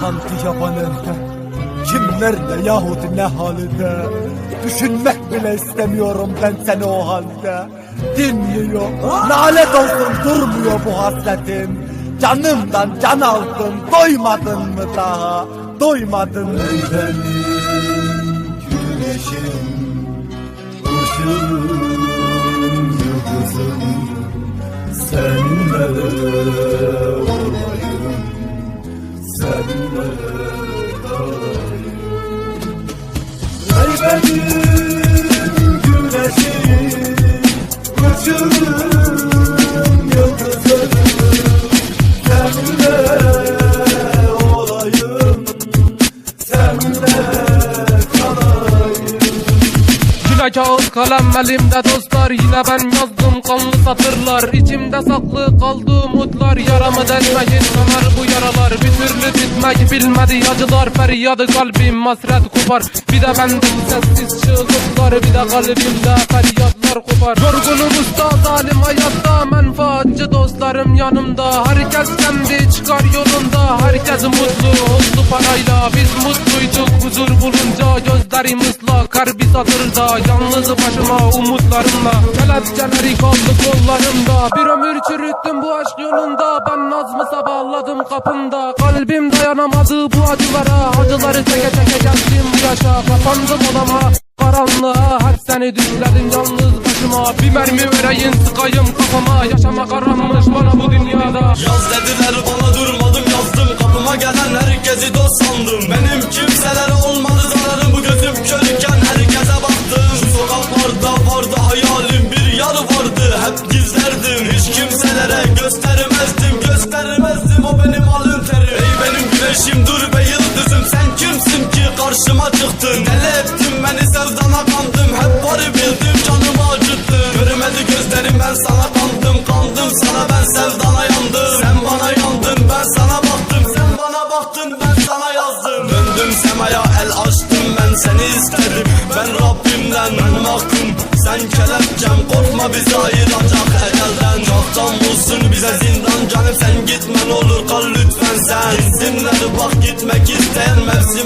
Kanki yabanın Kim nerede yahut ne halde? Düşünmek bile istemiyorum ben seni o halde. Dinmiyor Lanet olsun durmuyor bu hasretim Canımdan can aldın Doymadın mı daha? Doymadın mı? Benim Güneşim Işığım Yıldızım Seninle olayım Kağıt kalem elimde dostlar. Yine ben yazdım kanlı satırlar. İçimde saklı kaldı umutlar. Yaramı delmeyin kanar bu yaralar. Bir türlü bitmek bilmedi acılar. Feryadı kalbim hasret kopar. Bir de bendim sessiz çığlıklar. Bir de kalbimde feryatlar kopar. Yorgunum usta zalim hayatta. Menfaatçı dostlarım yanımda. Herkes kendi çıkar yolunda. Herkes mutlu oldu parayla. Biz mutluyduk. Huzur bulunca Gözlerim ıslak kalbi satırda Yalnız başıma umutlarımla Kelepçeleri kaldı kollarımda Bir ömür çürüttüm bu aşk yolunda Ben nazmı sabahladım kapında Kalbim dayanamadı bu acılara Acıları çeke çeke geldim bu yaşa Kapandım odama Karanlığa hep seni düşledim yalnız başıma Bir mermi vereyim sıkayım kafama Yaşamak aranmış sana ben sevdana yandım. Sen bana yandın ben sana baktım. Sen bana baktın ben sana yazdım. Döndüm semaya el açtım ben seni istedim. Ben Rabbimden ben mahkum Sen kelepçem korkma bizi ayıracak ecelden. Çoktan bulsun bize zindan canım Sen gitme ne olur kal lütfen sen. Gitsinler bak gitmek isteyen Mevsimi